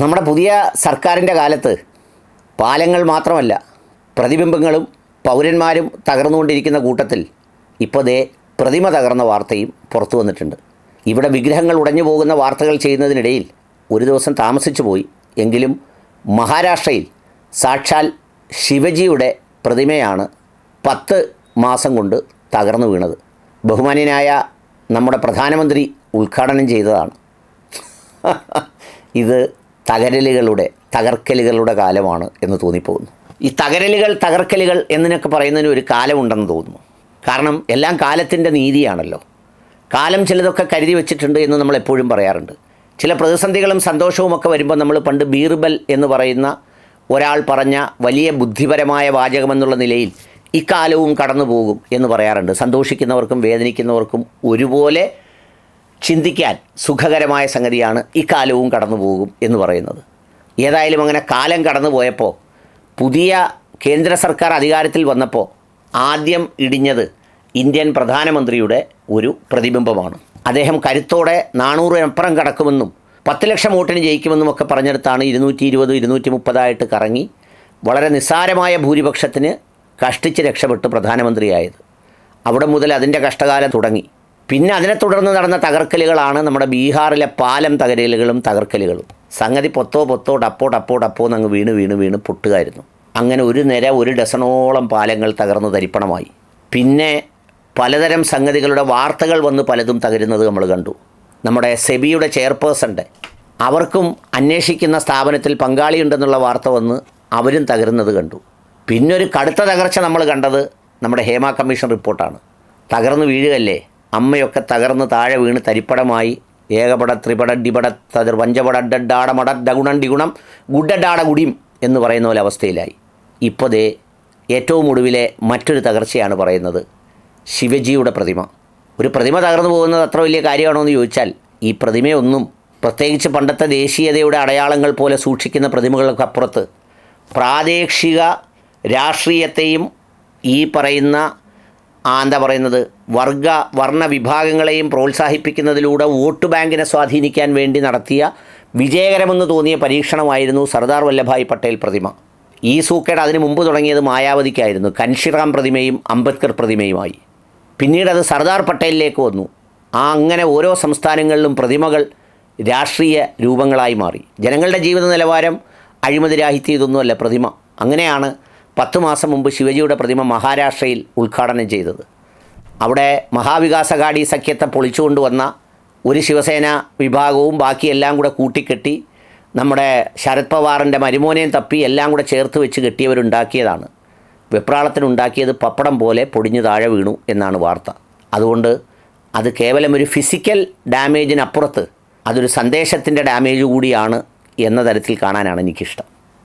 നമ്മുടെ പുതിയ സർക്കാരിന്റെ കാലത്ത് പാലങ്ങൾ മാത്രമല്ല പ്രതിബിംബങ്ങളും പൗരന്മാരും തകർന്നുകൊണ്ടിരിക്കുന്ന കൂട്ടത്തിൽ ഇപ്പോൾ ദേ പ്രതിമ തകർന്ന വാർത്തയും പുറത്തു വന്നിട്ടുണ്ട്. ഇവിടെ വിഗ്രഹങ്ങൾ ഉടഞ്ഞു പോകുന്ന വാർത്തകൾ ചെയ്യുന്നതിനിടയിൽ ഒരു ദിവസം താമസിച്ചു പോയി. എങ്കിലും മഹാരാഷ്ട്രയിൽ സാക്ഷാൽ ശിവജിയുടെ പ്രതിമയാണ് പത്ത് മാസം കൊണ്ട് തകർന്നു വീണത്. ബഹുമാന്യനായ നമ്മുടെ പ്രധാനമന്ത്രി ഉദ്ഘാടനം ചെയ്തതാണ്. ഇത് തകരലുകളുടെ തകർക്കലുകളുടെ കാലമാണ് എന്ന് തോന്നിപ്പോകുന്നു. ഈ തകരലുകൾ തകർക്കലുകൾ എന്നൊക്കെ പറയുന്നതിന് ഒരു കാലമുണ്ടെന്ന് തോന്നുന്നു. കാരണം എല്ലാം കാലത്തിന്റെ നീതിയാണല്ലോ. കാലം ചിലതൊക്കെ കരുതി വെച്ചിട്ടുണ്ട് എന്ന് നമ്മൾ എപ്പോഴും പറയാറുണ്ട്. ചില പ്രതിസന്ധികളും സന്തോഷവും ഒക്കെ വരുമ്പോൾ നമ്മൾ പണ്ട് ബീർബൽ എന്ന് പറയുന്ന ഒരാൾ പറഞ്ഞ വലിയ ബുദ്ധിപരമായ വാചകമെന്നുള്ള നിലയിൽ ഇക്കാലവും കടന്നു പോകും എന്ന് പറയാറുണ്ട്. സന്തോഷിക്കുന്നവർക്കും വേദനിക്കുന്നവർക്കും ഒരുപോലെ ചിന്തിക്കാൻ സുഖകരമായ സംഗതിയാണ് ഇക്കാലവും കടന്നു പോകും എന്ന് പറയുന്നത്. ഏതായാലും അങ്ങനെ കാലം കടന്നു പോയപ്പോൾ പുതിയ കേന്ദ്ര സർക്കാർ അധികാരത്തിൽ വന്നപ്പോൾ ആദ്യം ഇടിഞ്ഞത് ഇന്ത്യൻ പ്രധാനമന്ത്രിയുടെ ഒരു പ്രതിബിംബമാണ്. അദ്ദേഹം കരുത്തോടെ നാനൂറിനപ്പുറം കടക്കുമെന്നും പത്ത് ലക്ഷം വോട്ടിന് ജയിക്കുമെന്നും ഒക്കെ പറഞ്ഞെടുത്താണ് ഇരുന്നൂറ്റി ഇരുപത് ഇരുന്നൂറ്റി മുപ്പതായിട്ട് കറങ്ങി വളരെ നിസ്സാരമായ ഭൂരിപക്ഷത്തിന് കഷ്ടിച്ച് രക്ഷപ്പെട്ട് പ്രധാനമന്ത്രിയായത്. അവിടെ മുതൽ അതിന്റെ കഷ്ടകാലം തുടങ്ങി. പിന്നെ അതിനെ തുടർന്ന് നടന്ന തകർക്കലുകളാണ് നമ്മുടെ ബീഹാറിലെ പാലം തകരലുകളും തകർക്കലുകളും. സംഗതി പൊത്തോ പൊത്തോ ടപ്പോ ടപ്പോ ടപ്പോ എന്നങ്ങ് വീണ് വീണ് വീണ് പൊട്ടുകയായിരുന്നു. അങ്ങനെ ഒരു നിര ഒരു ഡസണോളം പാലങ്ങൾ തകർന്ന് തരിപ്പണമായി. പിന്നെ പലതരം സംഗതികളുടെ വാർത്തകൾ വന്ന് പലതും തകരുന്നത് നമ്മൾ കണ്ടു. നമ്മുടെ സെബിയുടെ ചെയർപേഴ്സന്റെ അവർക്കും അന്വേഷിക്കുന്ന സ്ഥാപനത്തിൽ പങ്കാളിയുണ്ടെന്നുള്ള വാർത്ത വന്ന് അവരും തകരുന്നത് കണ്ടു. പിന്നെ ഒരു കടുത്ത തകർച്ച നമ്മൾ കണ്ടത് നമ്മുടെ ഹേമ കമ്മീഷൻ റിപ്പോർട്ടാണ്. തകർന്നു വീഴുകയല്ലേ? അമ്മയൊക്കെ തകർന്ന് താഴെ വീണ് തരിപ്പടമായി. ഏകപട ത്രിപട ഡിപട തതിർ വഞ്ചപട ഡഡാട മട ഡഗുണം ഡിഗുണം ഗുഡഡാട ഗുടിയും എന്ന് പറയുന്ന പോലെ അവസ്ഥയിലായി. ഇപ്പോൾ ദേ ഏറ്റവും ഒടുവിലെ മറ്റൊരു തകർച്ചയാണ് പറയുന്നത് ശിവജിയുടെ പ്രതിമ. ഒരു പ്രതിമ തകർന്നു പോകുന്നത് അത്ര വലിയ കാര്യമാണോ എന്ന് ചോദിച്ചാൽ ഈ പ്രതിമയൊന്നും പ്രത്യേകിച്ച് പണ്ടത്തെ ദേശീയതയുടെ അടയാളങ്ങൾ പോലെ സൂക്ഷിക്കുന്ന പ്രതിമകൾക്ക് അപ്പുറത്ത് പ്രാദേശിക രാഷ്ട്രീയത്തെയും ഈ പറയുന്ന എന്താ പറയുന്നത്? വർഗ വർണ വിഭാഗങ്ങളെയും പ്രോത്സാഹിപ്പിക്കുന്നതിലൂടെ വോട്ട് ബാങ്കിനെ സ്വാധീനിക്കാൻ വേണ്ടി നടത്തിയ വിജയകരമെന്ന് തോന്നിയ പരീക്ഷണമായിരുന്നു സർദാർ വല്ലഭായ് പട്ടേൽ പ്രതിമ. ഈ സൂക്കേട് അതിനു മുമ്പ് തുടങ്ങിയത് മായാവതിക്കായിരുന്നു. കൻഷിറാം പ്രതിമയും അംബേദ്കർ പ്രതിമയുമായി. പിന്നീട് അത് സർദാർ പട്ടേലിലേക്ക് വന്നു. ആ അങ്ങനെ ഓരോ സംസ്ഥാനങ്ങളിലും പ്രതിമകൾ രാഷ്ട്രീയ രൂപങ്ങളായി മാറി. ജനങ്ങളുടെ ജീവിത നിലവാരം ഇതൊന്നുമല്ല. പ്രതിമ. അങ്ങനെയാണ് പത്ത് മാസം മുമ്പ് ശിവജിയുടെ പ്രതിമ മഹാരാഷ്ട്രയിൽ ഉദ്ഘാടനം ചെയ്തത്. അവിടെ മഹാവികാസഘാടി സഖ്യത്തെ പൊളിച്ചുകൊണ്ടുവന്ന ഒരു ശിവസേന വിഭാഗവും ബാക്കിയെല്ലാം കൂടെ കൂട്ടിക്കെട്ടി നമ്മുടെ ശരത് പവാറിന്റെ മരുമോനെയും തപ്പി എല്ലാം കൂടെ ചേർത്ത് വെച്ച് കെട്ടിയവരുണ്ടാക്കിയതാണ്. വെപ്രാളത്തിനുണ്ടാക്കിയത് പപ്പടം പോലെ പൊടിഞ്ഞു താഴെ വീണു എന്നാണ് വാർത്ത. അതുകൊണ്ട് അത് കേവലം ഒരു ഫിസിക്കൽ ഡാമേജിനപ്പുറത്ത് അതൊരു സന്ദേശത്തിന്റെ ഡാമേജ് കൂടിയാണ് എന്ന തരത്തിൽ കാണാനാണ് എനിക്കിഷ്ടം.